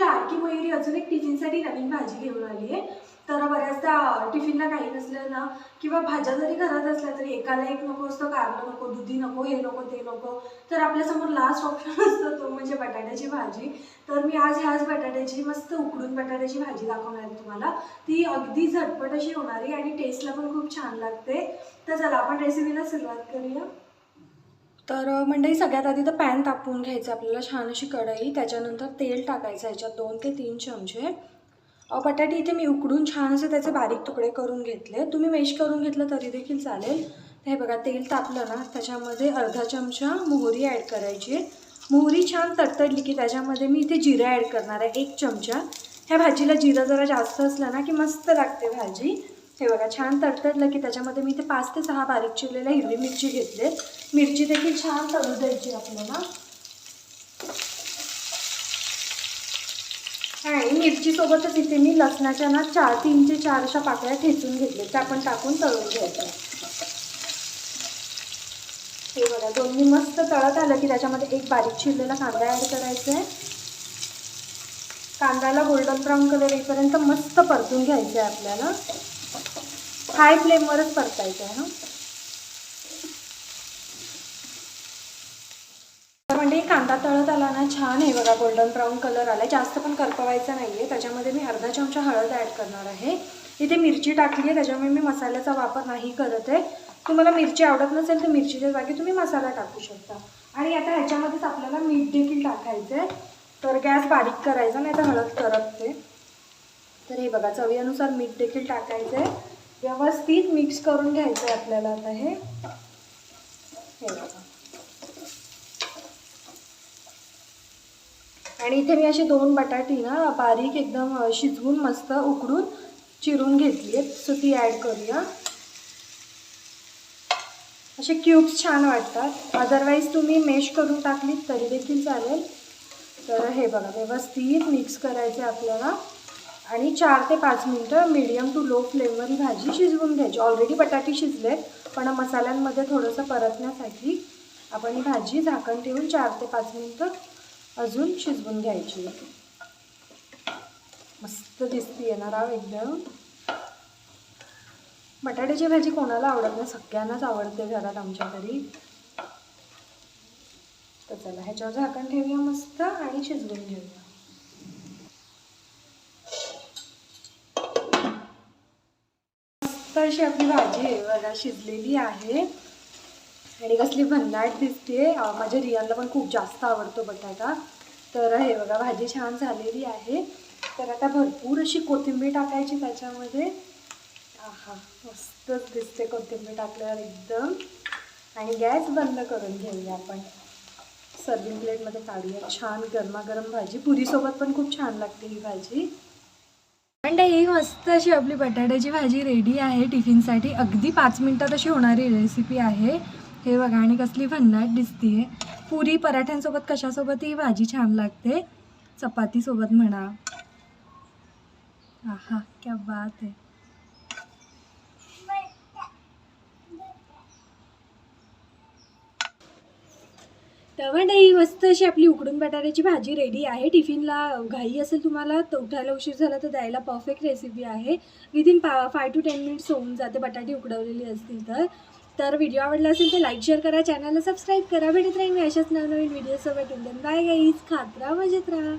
केला की मयुरी अजून एक टिफिनसाठी नवीन भाजी घेऊन आली आहे. तर बऱ्याचदा टिफिनला काही नसलं ना किंवा भाज्या जरी घरात असल्या तरी एकाला एक नको असतो कारलं नको दुधी नको हे नको ते नको. तर आपल्यासमोर लास्ट ऑप्शन असतो तो म्हणजे बटाट्याची भाजी. तर मी आज ह्याच बटाट्याची मस्त उकडून बटाट्याची भाजी दाखवणार आहे तुम्हाला. ती अगदी झटपट अशी होणारी आणि टेस्टला पण खूप छान लागते. तर चला आपण रेसिपीला सुरुवात करूया. तर मंडई मंडळी सगळ्यात आधी तर पॅन तापवून घ्यायचं आपल्याला छान अशी कढई. त्याच्यानंतर तेल टाकायचं ह्याच्यात दोन ते तीन चमचे. बटाटे इथे मी उकडून छान असे त्याचे बारीक तुकडे करून घेतले. तुम्ही मेश करून घेतलं तरी देखील चालेल. हे बघा तेल तापलं ना त्याच्यामध्ये अर्धा चमचा मोहरी ॲड करायची आहे. मोहरी छान तडतडली की त्याच्यामध्ये मी इथे जिरं ॲड करणार आहे एक चमचा. ह्या भाजीला जिरं जरा जास्त असलं ना की मस्त लागते भाजी. हे बघा छान तडतडलं की त्याच्यामध्ये मी ते पाच ते सहा बारीक चिरलेल्या हिरवी मिरची घेतले. मिरची देखील छान तळू द्यायची आपल्याला. आणि मिरचीसोबतच इथे मी लसणाच्या ना चार तीन ते चार अशा पाकळ्या ठेचून घेतले त्या पण टाकून तळून घ्यायचं हे बघा दोन्ही मस्त तळत आलं की त्याच्यामध्ये एक बारीक चिरलेला कांदा ॲड करायचा आहे. कांद्याला गोल्डन ब्राऊन कलर येईपर्यंत मस्त परतून घ्यायचं आहे आपल्याला. हाय फ्लेमवरच परतायचं आहे हा? तर म्हणजे कांदा तळत आला ना छान आहे बघा गोल्डन ब्राऊन कलर आला जास्त पण करपवायचा नाही आहे त्याच्यामध्ये मी अर्धा चमचा हळद ॲड करणार आहे. इथे मिरची टाकली आहे त्याच्यामुळे मी मसाल्याचा वापर नाही करत आहे. तुम्हाला मिरची आवडत नसेल तर मिरचीच्या जागी तुम्ही मसाला टाकू शकता. आणि आता ह्याच्यामध्येच आपल्याला मीठ देखील टाकायचं आहे. तर गॅस बारीक करायचा नाही तर हळद करपते. तर हे बघा चवीनुसार मीठ देखील टाकायचं आहे. व्यवस्थित मिक्स करून घ्यायचं आहे आपल्याला आता हे. बघा. आणि इथे मी असे दोन बटाटी ना बारीक एकदम शिजवून मस्त उकडून चिरून घेतली आहेत. सो ती ॲड करूया. असे क्यूब्स छान वाटतात. अदरवाईज तुम्ही मेश करून टाकलीत तरी देखील चालेल. तर हे बघा व्यवस्थित मिक्स करायचं आहे आपल्याला. आणि चार ते पाच मिनटं मीडियम टू लो फ्लेमवर ही भाजी शिजवून घ्यायची. ऑलरेडी बटाटे शिजलेत पण मसाल्यांमध्ये थोडंसं परतण्यासाठी आपण ही भाजी झाकण ठेवून चार ते पाच मिनटं अजून शिजवून घ्यायची. मस्त दिसते येणार राव एकदम. बटाट्याची भाजी कोणाला आवडत नाही सगळ्यांनाच आवडते घरात आमच्या घरी. तर चला ह्याच्यावर झाकण ठेवूया मस्त आणि शिजवून घेऊया. अशी आपली भाजी आहे बघा शिजलेली आहे. आणि कसली भन्नाट दिसते माझ्या रियाला पण खूप जास्त आवडतो बटाटा. तर हे बघा भाजी छान झालेली आहे. तर आता भरपूर अशी कोथिंबीर टाकायची त्याच्यामध्ये. आहा मस्तच दिसते कोथिंबीर टाकल्यावर एकदम. आणि गॅस बंद करून घेऊया आपण. सर्विंग प्लेटमध्ये काढूया. छान गरमागरम भाजी. पुरीसोबत पण खूप छान लागते ही भाजी. पण ही मस्त अशी आपली बटाट्याची भाजी रेडी आहे टिफिनसाठी. अगदी पाच मिनटात अशी होणारी रेसिपी आहे. हे बघा आणि कसली भन्नाट दिसतीये. पुरी पराठ्यांसोबत कशासोबत? ही भाजी छान लागते. चपातीसोबत म्हणा. आहा क्या बात आहे. तर नाही मस्त अशी आपली उकडून बटाट्याची भाजी रेडी आहे. टिफिनला घाई असेल तुम्हाला तर उठायला उशीर झाला तर द्यायला परफेक्ट रेसिपी आहे. विदिन पा फाय टू टेन मिनिट्स होऊन जाते बटाटी उकडवलेली असतील तर. तर व्हिडिओ आवडला असेल तर लाईक शेअर करा. चॅनलला सबस्क्राईब करा. भेटत राहील मी अशाच नवनवीन व्हिडिओसोबत बाय गाईज खात राहा मजेत राहा.